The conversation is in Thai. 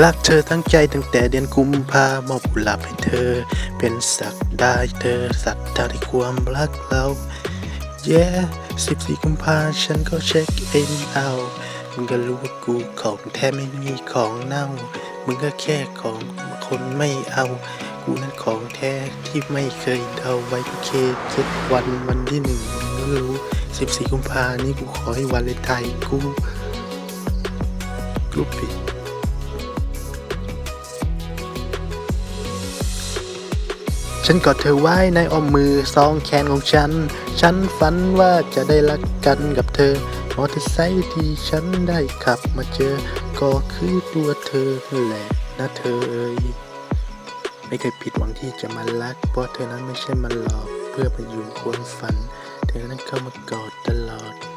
รักเธอทั้งใจตั้งแต่เดือนกุมภามอบกุหลาบให้เธอ เป็นสักได้เธอสัตว์ดาในความรักเราเย้สิบสี่กุมภาฉันก็เช็คเอินเอามึงก็รู้ว่ากูของแท้ไม่มีของเน่า มึงก็แค่ของคนไม่เอา กูนั้นของแท้ที่ไม่เคยเดาไว้เคเจ็ดวันวันที่หนึ่งมึงก็รู้สิบสี่กุมภานี่กูขอให้วันเลยไทยกูกูปิด ฉันกอดเธอไว้ในอ้อมมือสองแขนของฉัน ฉันฝันว่าจะได้รักกันกับเธอมอเตอร์ไซค์ที่ฉันได้ขับมาเจอ ก็คือตัวเธอนั่นแหละนะเธอเอ่ยไม่เคยผิดหวังที่จะมารัก เพราะเธอนั้นไม่ใช่มาหลอกเพื่อมาอยู่ความฝัน เธอนั้นเข้ามากอดตลอด